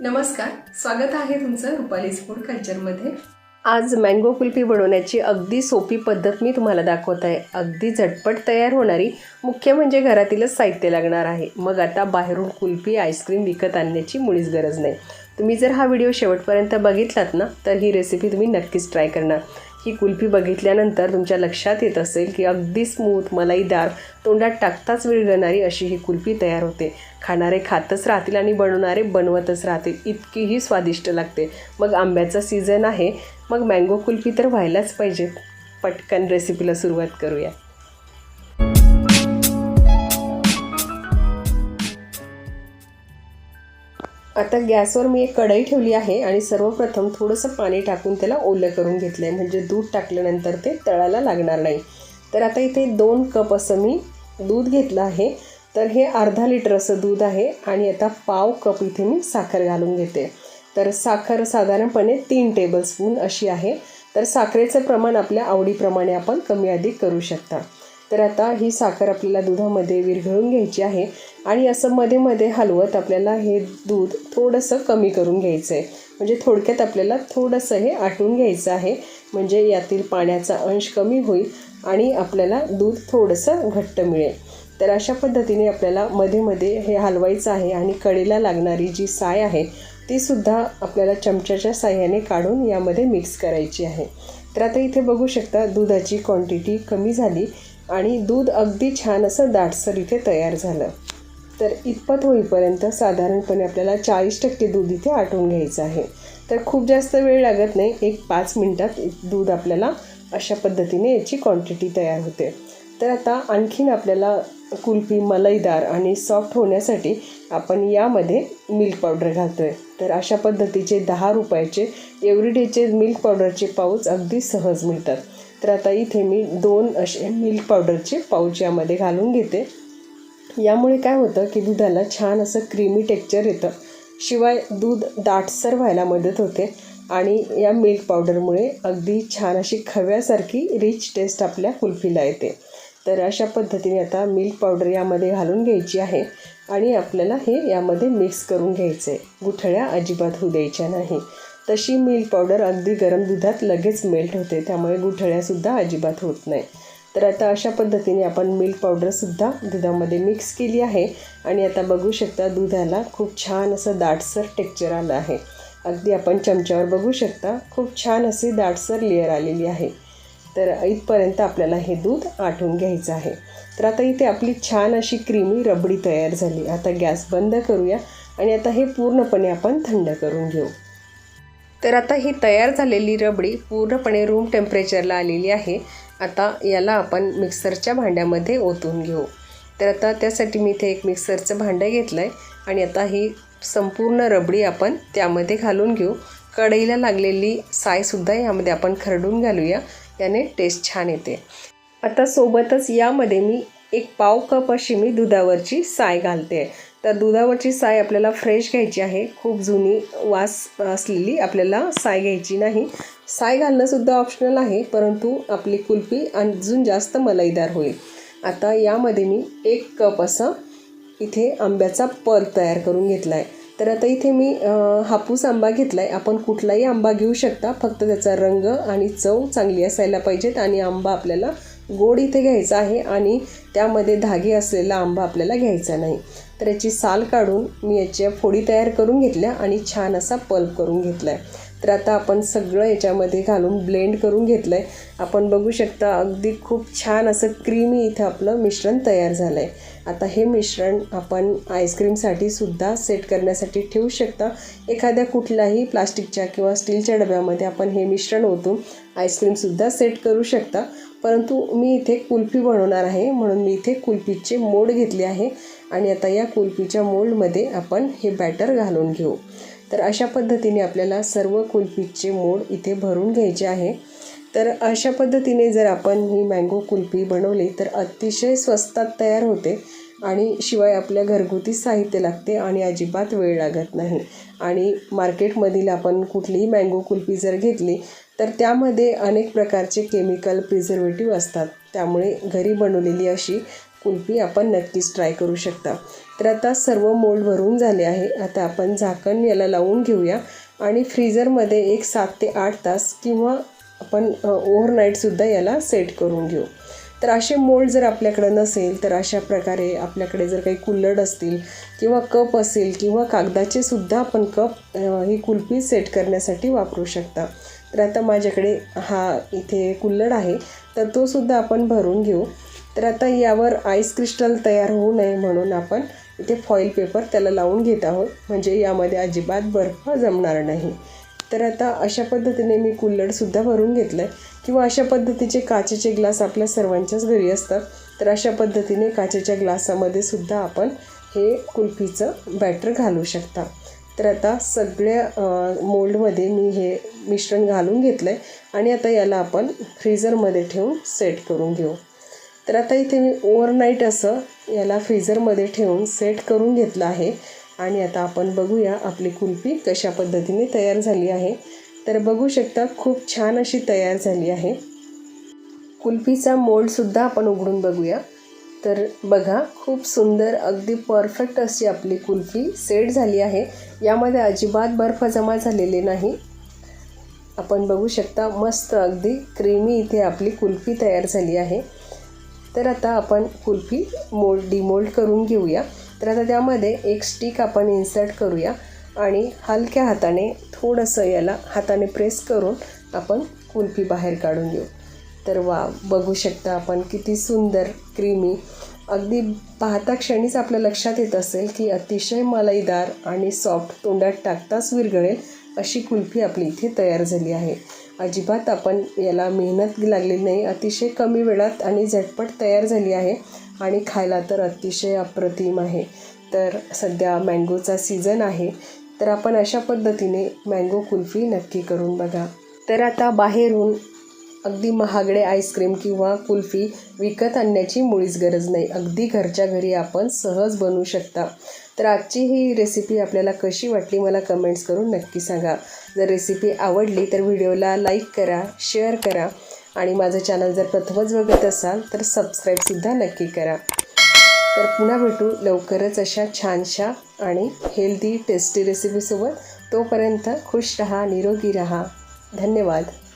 नमस्कार स्वागत आहे तुमचं रुपालीज फूड कल्चरमध्ये. आज मँगो कुल्फी बनवण्याची अगदी सोपी पद्धत मी तुम्हाला दाखवत आहे. अगदी झटपट तयार होणारी मुख्य म्हणजे घरातीलच साहित्य लागणार आहे. मग आता बाहेरून कुल्फी आईस्क्रीम विकत आणण्याची मुळीच गरज नाही. तुम्ही जर हा व्हिडिओ शेवटपर्यंत बघितलात ना तर ही रेसिपी तुम्ही नक्कीच ट्राय करणार. ही कुल्फी बघितल्यानंतर तुमच्या लक्षात येत असेल की अगदी स्मूथ मलाईदार तोंडात टाकताच विरघळणारी अशी ही कुल्फी तयार होते. खाणारे खातच राहतील आणि बनवणारे बनवतच राहतील. इतकीही स्वादिष्ट लागते. मग आंब्याचा सीझन आहे. मग मँगो कुल्फी तर व्हायलाच पाहिजे. पटकन रेसिपीला सुरुवात करूया. आता गॅसवर मी एक कढई ठेवली आहे आणि सर्वप्रथम थोडंसं पाणी टाकून त्याला ओलं करून घेतलं आहे म्हणजे दूध टाकल्यानंतर ते तळायला लागणार नाही. तर आता इथे दोन कप असं मी दूध घेतलं आहे. तर हे अर्धा लिटर असं दूध आहे आणि आता पाव कप इथे मी साखर घालून घेते. तर साखर साधारणपणे तीन टेबलस्पून अशी आहे. तर साखरेचं प्रमाण आपल्या आवडीप्रमाणे आपण कमी अधिक करू शकता. तर आता ही साखर आपल्याला दुधामध्ये विरघळून घ्यायची आहे आणि असं मध्ये मध्ये हलवत आपल्याला हे दूध थोडंसं कमी करून घ्यायचं आहे म्हणजे थोडक्यात आपल्याला थोडंसं हे आटून घ्यायचं आहे. म्हणजे यातील पाण्याचा अंश कमी होईल आणि आपल्याला दूध थोडंसं घट्ट मिळेल. तर अशा पद्धतीने आपल्याला मध्ये मध्ये हे हलवायचं आहे आणि कडेला लागणारी जी साय आहे तीसुद्धा आपल्याला चमच्याच्या साह्याने काढून यामध्ये मिक्स करायची आहे. तर आता इथे बघू शकता दुधाची क्वांटिटी कमी झाली. आणि दूध अगदी छान असं दाटसर इथे तयार झालं. तर इतपत होईपर्यंत साधारणपणे आपल्याला चाळीस टक्के दूध इथे आटून घ्यायचं आहे. तर खूप जास्त वेळ लागत नाही एक पाच मिनटात दूध आपल्याला अशा पद्धतीने याची क्वांटिटी तयार होते. तर आता आणखीन आपल्याला कुल्फी मलईदार आणि सॉफ्ट होण्यासाठी आपण यामध्ये मिल्क पावडर घालतो आहे तर अशा पद्धतीचे दहा रुपयाचे एव्हरीडेचे मिल्क पावडरचे पाऊच अगदी सहज मिळतात. तर आता इथे मी दोन असे मिल्क पावडरचे पाऊच यामध्ये घालून घेते. यामुळे काय होतं की दुधाला छान असं क्रीमी टेक्चर येतं. शिवाय दूध दाटसर व्हायला मदत होते आणि या मिल्क पावडरमुळे अगदी छान अशी खव्यासारखी रिच टेस्ट आपल्या कुल्फीला येते. तर अशा पद्धतीने आता मिल्क पावडर यामध्ये घालून घ्यायची आहे आणि आपल्याला हे यामध्ये मिक्स करून घ्यायचं आहे गुठळ्या अजिबात होऊ द्यायच्या नाही. तशी मिल्क पावडर अगदी गरम दुधात लगेच मेल्ट होते. त्यामुळे गुठळ्यासुद्धा अजिबात होत नाही. तर आता अशा पद्धतीने आपण मिल्क पावडरसुद्धा दुधामध्ये मिक्स केली आहे. आणि आता बघू शकता दुधाला खूप छान असं दाटसर टेक्चर आलं आहे. अगदी आपण चमच्यावर बघू शकता खूप छान अशी दाटसर लेअर आलेली आहे. तर इथपर्यंत आपल्याला हे दूध आटून घ्यायचं आहे. तर आता इथे आपली छान अशी क्रीमी रबडी तयार झाली. आता गॅस बंद करूया आणि आता हे पूर्णपणे आपण थंड करून घेऊ. तर आता ही तयार झालेली रबडी पूर्णपणे रूम टेम्परेचरला आलेली आहे. आता याला आपण मिक्सरच्या भांड्यामध्ये ओतून घेऊ. तर आता त्यासाठी मी इथे एक मिक्सरचं भांडं घेतलं आहे आणि आता ही संपूर्ण रबडी आपण त्यामध्ये घालून घेऊ. कढईला लागलेली सायसुद्धा यामध्ये आपण खरडून घालूया. याने टेस्ट छान येते. आता सोबतच यामध्ये मी एक पाव कप अशी मी दुधावरची साय घालते. तर दुधावरची साय आपल्याला फ्रेश घ्यायची आहे. खूप जुनी वास असलेली आपल्याला साय घ्यायची नाही. साय घालणंसुद्धा ऑप्शनल आहे परंतु आपली कुल्फी अजून जास्त मलाईदार होईल. आता यामध्ये मी एक कप असा इथे आंब्याचा पल्प तयार करून घेतला आहे तर आता इथे मी हापूस आंबा घेतला आहे आपण कुठलाही आंबा घेऊ शकता. फक्त त्याचा रंग आणि चव चांगली असायला पाहिजेत आणि आंबा आपल्याला गोड इथे घ्यायचा आहे आणि त्यामध्ये धागे असलेला आंबा आपल्याला घ्यायचा नाही. तर याची साल काढून मी याच्या फोडी तयार करून घेतल्या आणि छान असा पल्प करून घेतला आहे तर आता आपण सगळं याच्यामध्ये घालून ब्लेंड करून घेतलं आहे आपण बघू शकता अगदी खूप छान असं क्रीमी इथं आपलं मिश्रण तयार झालं आहे आता हे मिश्रण आपण आईस्क्रीमसाठी सुद्धा सेट करण्यासाठी ठेवू शकता. एखाद्या कुठल्याही प्लास्टिकच्या किंवा स्टीलच्या डब्यामध्ये आपण हे मिश्रण ओतून आईस्क्रीमसुद्धा सेट करू शकता. परंतु मी इथे कुल्फी बनवणार आहे म्हणून मी इथे कुल्फीचे मोड घेतले आहे. आणि आता या कुल्फीच्या मोल्डमध्ये आपण हे बॅटर घालून घेऊ. तर अशा पद्धतीने आपल्याला सर्व कुल्फीचे मोड इथे भरून घ्यायचे आहे. तर अशा पद्धतीने जर आपण ही मँगो कुल्फी बनवली तर अतिशय स्वस्तात तयार होते आणि शिवाय आपल्या घरगुती साहित्य लागते आणि अजिबात वेळ लागत नाही. आणि मार्केटमधील आपण कुठलीही मँगो कुल्फी जर घेतली तर त्यामध्ये अनेक प्रकारचे केमिकल प्रिझर्वेटिव्ह असतात. त्यामुळे घरी बनवलेली अशी कुल्फी आपण नक्कीच ट्राय करू शकता. तर आता सर्व मोल्ड भरून झाले आहे. आता आपण झाकण याला लावून घेऊया. आणि फ्रीजरमध्ये एक सात ते आठ तास किंवा आपण ओव्हरनाईटसुद्धा याला सेट करून घेऊ. तर असे मोल्ड जर आपल्याकडे नसेल तर अशा प्रकारे आपल्याकडे जर काही कुल्लड असतील किंवा कप असेल किंवा कागदाचे सुद्धा आपण कप ही कुल्फी सेट करण्यासाठी वापरू शकता. तर आता माझ्याकडे हा इथे कुल्लड आहे. तर तो सुद्धा आपण भरून घेऊ. तर आता यावर आईस क्रिस्टल तयार होऊ नये म्हणून आपण इथे फॉईल पेपर त्याला लावून घेत आहोत. म्हणजे यामध्ये अजिबात बर्फ जमणार नाही. तर आता अशा पद्धतीने मी कुल्लडसुद्धा भरून घेतलं आहे किंवा अशा पद्धतीचे काचेचे ग्लास आपल्या सर्वांच्याच घरी असतात. तर अशा पद्धतीने काचेच्या ग्लासामध्ये सुद्धा आपण हे कुल्फीचं बॅटर घालू शकता. तर आता सगळ्या मोल्डमध्ये मी हे मिश्रण घालून घेतलं आहे आणि आता याला आपण फ्रीझरमध्ये ठेवून सेट करून घेऊ. तर आता इथे मी ओव्हरनाईट असं याला फ्रीझरमध्ये ठेवून सेट करून घेतलं आहे. आणि आता आपण बघूया आपली कुल्फी कशा पद्धतीने तयार झाली आहे. तर बघू शकता खूप छान अशी तयार झाली आहे. कुल्फीचा मोल्डसुद्धा आपण उघडून बघूया. तर बघा खूप सुंदर अगदी परफेक्ट अशी आपली कुल्फी सेट झाली आहे. यामध्ये अजिबात बर्फ जमा झालेले नाही. आपण बघू शकता मस्त अगदी क्रीमी इथे आपली कुल्फी तयार झाली आहे. तर आता आपण कुल्फी मोल्ड डिमोल्ड करून घेऊया. तर आता त्यामध्ये एक स्टिक आपण इन्सर्ट करूया आणि हलक्या हाताने थोडंसं याला हाताने प्रेस करून आपण कुल्फी बाहेर काढून घेऊ. तर वा बघू शकता आपण किती सुंदर क्रीमी अगदी पाहता क्षणीच आपल्या लक्षात येत असेल की अतिशय मलाईदार आणि सॉफ्ट तोंडात टाकताच विरघळेल अशी कुल्फी आपली इथे तयार झाली आहे. अजिबात आपण याला मेहनत लागली नाही. अतिशय कमी वेळात आणि झटपट तयार झाली आहे आणि खायला तर अतिशय अप्रतिम आहे. तर सध्या मँगोचा सीझन आहे. तर आपण अशा पद्धतीने मँगो कुल्फी नक्की करून बघा. तर आता बाहेरून अगदी महागडे आईस्क्रीम किंवा कुल्फी विकत आणण्याची मुळीच गरज नाही. अगदी घरच्या घरी आपण सहज बनवू शकता. तर आजची ही रेसिपी आपल्याला कशी वाटली मला कमेंट्स करून नक्की सांगा. जर रेसिपी आवडली तर व्हिडिओला लाईक करा शेअर करा आणि माझं चॅनल जर प्रथमच बघत असाल तर सबस्क्राईबसुद्धा नक्की करा. तर पुन्हा भेटू लवकरच अशा छानशा आणि हेल्दी टेस्टी रेसिपीसोबत तोपर्यंत खुश रहा निरोगी रहा. धन्यवाद.